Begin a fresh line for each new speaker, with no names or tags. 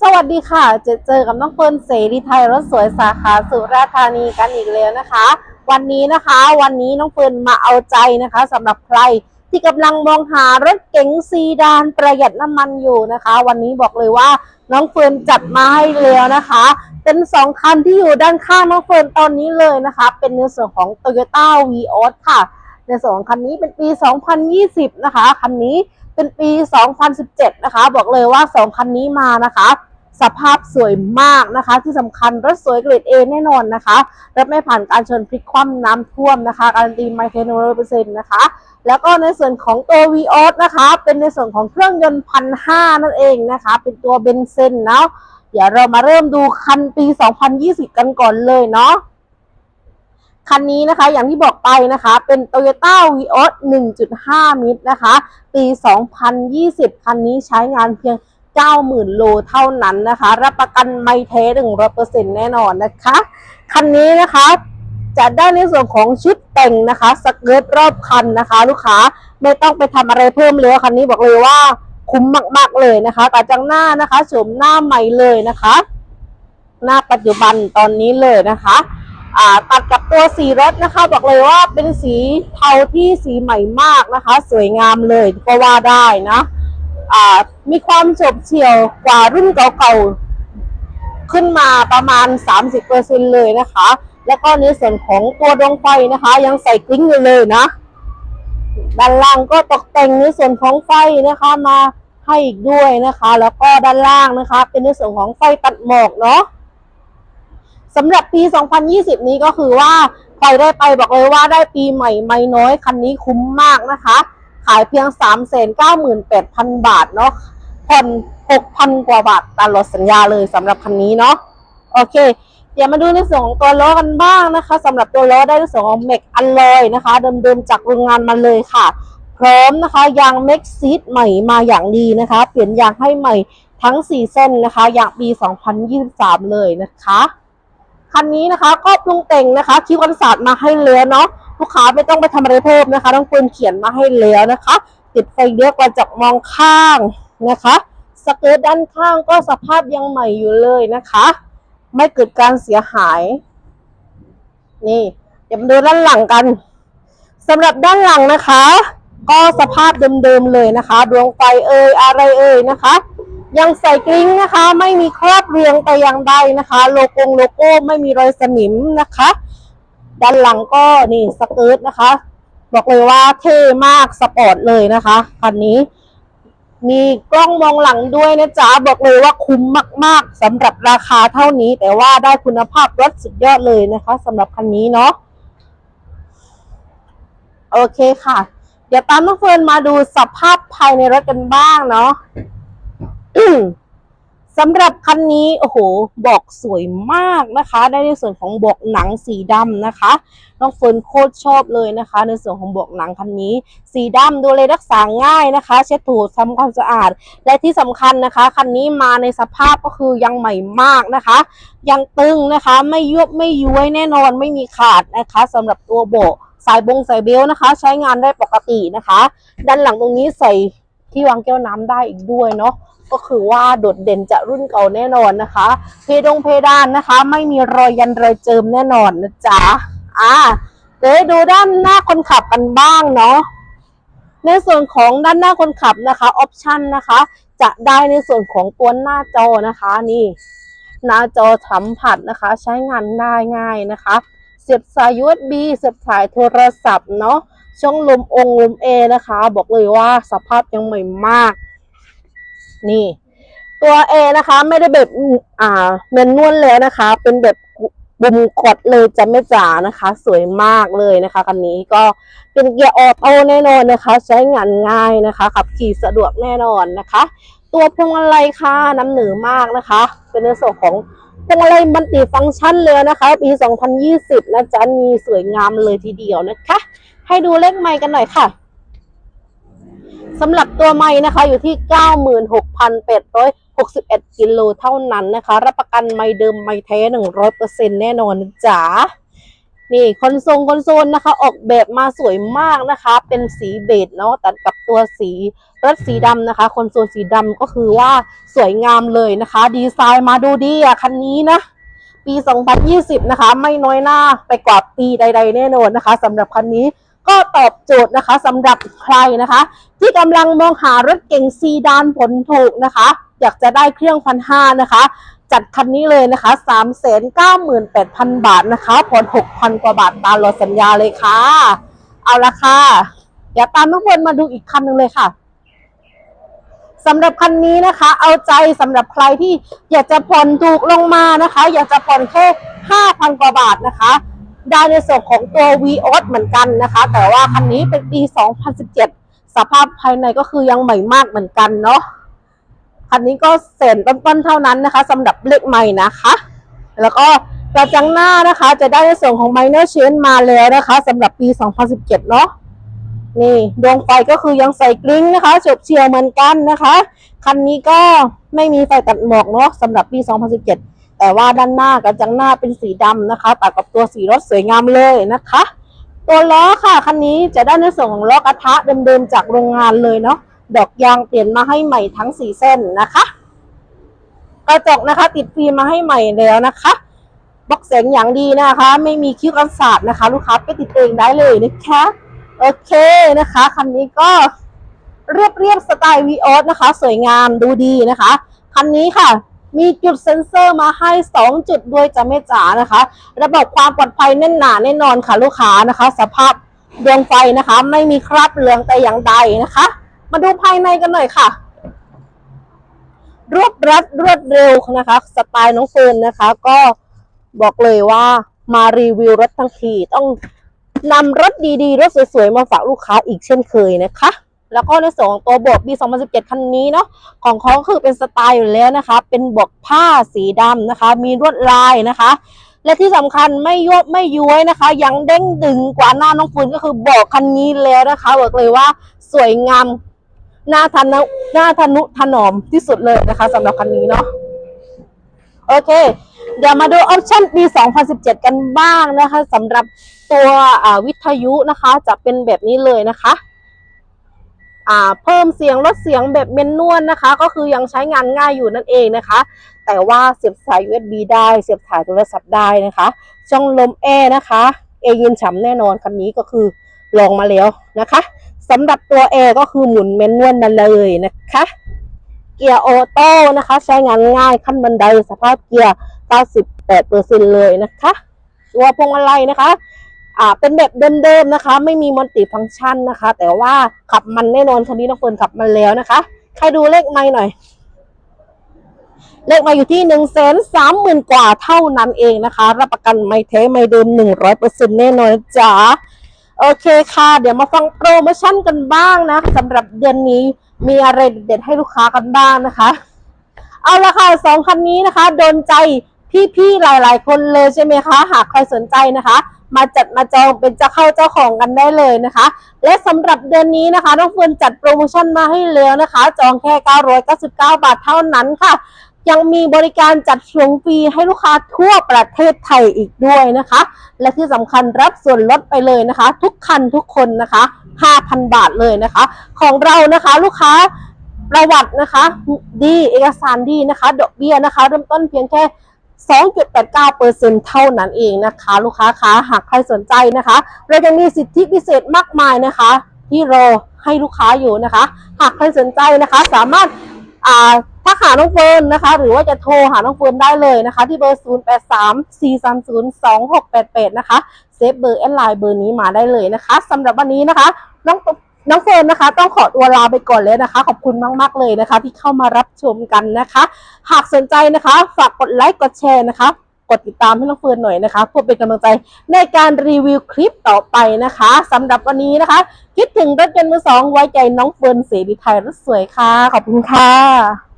สวัสดีค่ะเจอเจอกับน้องเฟิร์นเสรีไทยรถสวยสาขาสุราษฎร์ธานีกันอีกแล้วนะคะ วันนี้นะคะ วันนี้น้องเฟิร์นมาเอาใจนะคะสำหรับใครที่กำลังมองหารถเก๋งซีดานประหยัดน้ำมันอยู่นะคะ วันนี้บอกเลยว่าน้องเฟิร์นจัดมาให้แล้วนะคะ เป็นสองคันที่อยู่ด้านข้างน้องเฟิร์นตอนนี้เลยนะคะ เป็นในส่วนของ Toyota v ีออค่ะ ในส่วนของคันนี้เป็นปี 2020 นะคะคันนี้ เป็นปี 2017 นะคะ บอกเลยว่า2คันนี้มานะคะ สภาพสวยมากนะคะ ที่สำคัญรถสวยเกรด A แน่นอนนะคะรถไม่ผ่านการชนพลิกคว่ำน้ำท่วมนะคะการันตีไมเทนร้อยเปอร์เซ็นต์นะคะ แล้วก็ในส่วนของตัว v ีออนะคะ เป็นในส่วนของเครื่องยนต์พันห้านั่นเองนะคะ เป็นตัวเบนซินเนาะเดี๋ยวเรามาเริ่มดูคันปี 2020 กันก่อนเลยเนาะ คันนี้นะคะอย่างที่บอกไปนะคะ เป็น Toyota Vios 1.5 มิตรนะคะ ปี 2020 คันนี้ใช้งานเพียง 90,000 โลเท่านั้นนะคะ รับประกันไม่เท100%แน่นอนนะคะ คันนี้นะคะจะได้ในส่วนของชุดแต่งนะคะสเกิร์ตรอบคันนะคะ ลูกค้าไม่ต้องไปทำอะไรเพิ่มเลยคันนี้บอกเลยว่าคุ้มมาก ๆเลยนะคะกระจังหน้านะคะโฉมหน้าใหม่เลยนะคะ หน้าปัจจุบันตอนนี้เลยนะคะ ตัดกับตัวสีรถนะคะ บอกเลยว่าเป็นสีเทาที่สีใหม่มากนะคะ สวยงามเลยก็ว่าได้นะมีความโฉบเฉี่ยวกว่ารุ่นเก่าๆ ขึ้นมาประมาณ 30%เลยนะคะ แล้วก็ในส่วนของตัวดวงไฟนะคะ ยังใส่กลิ้งอยู่เลยนะด้านล่างก็ตกแต่งในส่วนของไฟนะคะมาให้อีกด้วยนะคะ แล้วก็ด้านล่างนะคะ เป็นในส่วนของไฟตัดหมอกเนาะ สำหรับปี 2020 นี้ก็คือว่าใครได้ไปบอกเลยว่าได้ปีใหม่ไม่น้อยคันนี้คุ้มมากนะคะ ขายเพียง 398,000 บาทเนาะผ่อน6,000 กว่าบาทตลอดสัญญาเลยสำหรับคันนี้เนาะโอเค เดี๋ยวมาดูในส่วนของตัวล้อกันบ้างนะคะสำหรับตัวล้อได้ในส่วนของเมกอัลลอยนะคะ เดิมๆจากโรงงานมาเลยค่ะ พร้อมนะคะยางเม็กซีดใหม่มาอย่างดีนะคะ เปลี่ยนยางให้ใหม่ทั้ง 4 เส้นนะคะ อย่างปี 2023 เลยนะคะ คันนี้นะคะก็ปรุงแต่งนะคะคิวกันศาสตร์มาให้แล้วเนาะลูกค้าไม่ต้องไปทำอะไรเพิ่มนะคะต้องควรเขียนมาให้แล้วนะคะ ติดไฟเลี้ยวกระจกมองข้างนะคะสเกิร์ตด้านข้างก็สภาพยังใหม่อยู่เลยนะคะ ไม่เกิดการเสียหาย นี่ เดี๋ยวมาดูด้านหลังกันสำหรับด้านหลังนะคะ ก็สภาพเดิมๆเลยนะคะ ดวงไฟเอ่ยอะไรเอ่ยนะคะ ยังใส่กลิ้งนะคะ ไม่มีคราบเรียงแต่อย่างใดนะคะ โลโก้โลโก้ไม่มีรอยสนิมนะคะ ด้านหลังก็นี่สเกิร์ตนะคะ บอกเลยว่าเท่มากสปอร์ตเลยนะคะคันนี้ มีกล้องมองหลังด้วยนะจ๊ะบอกเลยว่าคุ้มมาก ๆสำหรับราคาเท่านี้ แต่ว่าได้คุณภาพรถสุดยอดเลยนะคะสำหรับคันนี้เนาะโอเคค่ะ เดี๋ยวตามน้องเฟิร์นมาดูสภาพภายในรถกันบ้างเนาะ สำหรับคันนี้โอ้โหบอกสวยมากนะคะ ได้ในส่วนของบอกหนังสีดำนะคะน้องเฟิร์นโคตรชอบเลยนะคะ ในส่วนของบอกหนังคันนี้ สีดำดูเลยรักษาง่ายนะคะ เช็ดถูทำความสะอาด และที่สำคัญนะคะคันนี้มาในสภาพก็คือยังใหม่มากนะคะ ยังตึงนะคะไม่ยุบไม่ย้วยแน่นอนไม่มีขาดนะคะสำหรับตัวเบาะสายบงสายเบลนะคะ ใช้งานได้ปกตินะคะ ด้านหลังตรงนี้ใส่ที่วางแก้วน้ำได้อีกด้วยเนาะ ก็คือว่าโดดเด่นจะรุ่นเก่าแน่นอนนะคะ เพดงเพดานนะคะ ไม่มีรอยยันรอยเจิมแน่นอนนะจ๊ะอ่าเดี๋ยวดูด้านหน้าคนขับกันบ้างเนาะในส่วนของด้านหน้าคนขับนะคะออปชันนะคะ จะได้ในส่วนของตัวหน้าจอนะคะนี่หน้าจอสัมผัสนะคะ ใช้งานได้ง่ายนะคะ เสียบสาย USB เสียบสายโทรศัพท์เนาะช่องลมองลมเอนะคะ บอกเลยว่าสภาพยังใหม่มาก นี่ ตัว A นะคะ ไม่ได้แบบอ่าเมนนวลแล้วนะคะ เป็นแบบบุมกดเลยจะไม่จ๋านะคะ สวยมากเลยนะคะคันนี้ก็เป็นเกียร์ออโต้แน่นอนนะคะ ใช้งานง่ายนะคะขับขี่สะดวกแน่นอนนะคะ ตัวพวงมาลัยค่ะน้ำเหนือมากนะคะ เป็นในส่วนของพวงมาลัยมัลติฟังก์ชันเลยนะคะ ปี 2020 นะจ๊ะมีสวยงามเลยทีเดียวนะคะ ให้ดูเลขไมค์กันหน่อยค่ะ สำหรับตัวไม้นะคะอยู่ที่ 96,861กิโลเท่านั้นนะคะ รับประกันไม้เดิมไม้แท้ 100%แน่นอนจ๊ะนี่คอนโซลคอนโซลนะคะ ออกแบบมาสวยมากนะคะ เป็นสีเบจเนาะตัดกับตัวสีรถสีดำนะคะ คอนโซลสีดำก็คือว่าสวยงามเลยนะคะ ดีไซน์มาดูดีอะคันนี้นะ ปี 2020 นะคะ ไม่น้อยหน้าไปกว่าปีใด ๆ แน่นอนนะคะสำหรับคันนี้ ก็ตอบโจทย์นะคะสำหรับใครนะคะ ที่กำลังมองหารถเก่งซีดานผลถูกนะคะ อยากจะได้เครื่องพันห้านะคะ จัดคันนี้เลยนะคะ 398,000 บาทนะคะผ่อน6,000 กว่าบาทตามรอสัญญาเลยค่ะ เอาละค่ะ เดี๋ยวตามน้องพลมาดูอีกคันหนึ่งเลยค่ะสำหรับคันนี้นะคะ เอาใจสำหรับใครที่อยากจะผ่อนถูกลงมานะคะ อยากจะผ่อนแค่5,000 กว่าบาทนะคะ ได้ในส่วนของตัว v ีออเหมือนกันนะคะ แต่ว่าคันนี้เป็นปี 2017 สภาพภายในก็คือยังใหม่มากเหมือนกันเนาะคันนี้ก็เศษต้นๆเท่านั้นนะคะสำหรับเลขใหม่นะคะ แล้วก็กระจังหน้านะคะ จะได้ในส่วนของ minor change มาแล้วนะคะสำหรับปี 2017 เนาะนี่ดวงไฟก็คือยังใส่กลิ้งนะคะเฉียวเฉียวเหมือนกันนะคะ คันนี้ก็ไม่มีไฟตัดหมอกเนาะสำหรับปี 2017 แต่ว่าด้านหน้ากระจังหน้าเป็นสีดำนะคะตัดกับตัวสีรถสวยงามเลยนะคะ ตัวล้อค่ะคันนี้จะได้ในส่วนของล้อกระทะเดิมๆจากโรงงานเลยเนาะดอกยางเปลี่ยนมาให้ใหม่ทั้งสี่เส้นนะคะ กระจกนะคะ ติดฟิล์มมาให้ใหม่แล้วนะคะบล็อกเสียงอย่างดีนะคะ ไม่มีคิ้วกันศาสตร์นะคะ ลูกค้าไปติดเองได้เลยนะคะโอเคนะคะคันนี้ก็เรียบเรียบๆสไตล์วีออสนะคะ สวยงามดูดีนะคะคันนี้ค่ะ มีจุดเซ็นเซอร์มาให้ 2 จุดด้วยจะไม่จ๋านะคะ ระบบความปลอดภัยแน่นหนาแน่นอนค่ะลูกค้านะคะ สภาพดวงไฟนะคะ ไม่มีคราบเหลืองแต่อย่างใดนะคะ มาดูภายในกันหน่อยค่ะ รวบรัดรวดเร็วนะคะ สไตล์น้องเฟิร์นนะคะ ก็บอกเลยว่ามารีวิวรถทั้งทีต้องนำรถดีๆ รถสวยๆ มาฝากลูกค้าอีกเช่นเคยนะคะ แล้วก็ในส่วนของตัวบาะปี 2017 คันนี้เนาะของเขาคือเป็นสไตล์อยู่แล้วนะคะ เป็นบาะผ้าสีดำนะคะ มีลวดลายนะคะ และที่สำคัญไม่ยวบไม่ย้วยนะคะ ยังเด้งดึงกว่าหน้าน้องฟืนก็คือบาะคันนี้แล้วนะคะบอกเลยว่าสวยงามหน้าทันหน้าทนุถนอมที่สุดเลยนะคะสำหรับคันนี้เนาะโอเค เดี๋ยวมาดูออปชั่นปี 2017 กันบ้างนะคะสำหรับตัววิทยุนะคะ จะเป็นแบบนี้เลยนะคะ เพิ่มเสียงลดเสียงแบบเมนนวลนะคะ ก็คือยังใช้งานง่ายอยู่นั่นเองนะคะ แต่ว่าเสียบสาย USB ได้เสียบสายโทรศัพท์ได้นะคะช่องลมแอร์นะคะเอเย็นฉ่ำแน่นอนคันนี้ก็คือลองมาแล้วนะคะสำหรับตัวแอร์ก็คือหมุนเมนนวลนั่นเลยนะคะเกียร์ออโต้นะคะ ใช้งานง่ายขั้นบันไดสภาพเกียร์ 98%เลยนะคะ ตัวพวงมาลัยนะคะ อ่าเป็นแบบเดิมๆนะคะ ไม่มีมัลติฟังก์ชันนะคะ แต่ว่าขับมันแน่นอนคันนี้น้องเฟิร์นขับมันแล้วนะคะใครดูเลขไม่หน่อย เลขมาอยู่ที่หนึ่งแสนสามหมื่นกว่าเท่านั้นเองนะคะ รับประกันไม่แท้ไม่เดิมหนึ่งร้อยเปอร์เซ็นแน่นอนจ๊ะโอเคค่ะ เดี๋ยวมาฟังโปรโมชั่นกันบ้างนะสำหรับเดือนนี้มีอะไรเด็ดๆให้ลูกค้ากันบ้างนะคะ เอาละค่ะสองคันนี้นะคะ โดนใจ พี่ๆหลายๆ คนเลยใช่ไหมคะหากใครสนใจนะคะ มาจัดมาจองเป็นเจ้าเข้าเจ้าของกันได้เลยนะคะ และสำหรับเดือนนี้นะคะน้องเฟิร์นจัดโปรโมชั่นมาให้แล้วนะคะ จองแค่ 999 บาทเท่านั้นค่ะ ยังมีบริการจัดส่งฟรีให้ลูกค้าทั่วประเทศไทยอีกด้วยนะคะ และที่สำคัญรับส่วนลดไปเลยนะคะ ทุกคันทุกคนนะคะ 5,000 บาทเลยนะคะ ของเรานะคะลูกค้าประวัตินะคะ ดีเอกสารดีนะคะดอกเบี้ยนะคะ เริ่มต้นเพียงแค่ 2.89%เท่านั้นเองนะคะ ลูกค้าคะหากใครสนใจนะคะเรายังมีสิทธิพิเศษมากมายนะคะ ที่รอให้ลูกค้าอยู่นะคะ หากใครสนใจนะคะ สามารถอ่าถ้าหาน้องเฟิร์นนะคะ หรือว่าจะโทรหาน้องเฟิร์นได้เลยนะคะ ที่เบอร์ 0834302688 นะคะเซฟเบอร์แอดไลน์เบอร์นี้มาได้เลยนะคะสำหรับวันนี้นะคะ น้อง น้องเฟิร์นนะคะต้องขอตัวลาไปก่อนเลยนะคะ ขอบคุณมาก ๆ เลยนะคะ ที่เข้ามารับชมกันนะคะ หากสนใจนะคะ ฝากกดไลค์กดแชร์นะคะ กดติดตามให้น้องเฟิร์นหน่อยนะคะเพื่อเป็นกำลังใจในการรีวิวคลิปต่อไปนะคะสำหรับวันนี้นะคะ คิดถึงรถยนต์มือสองไว้ใจน้องเฟิร์นเสรีไทยรถสวยค่ะ ขอบคุณค่ะ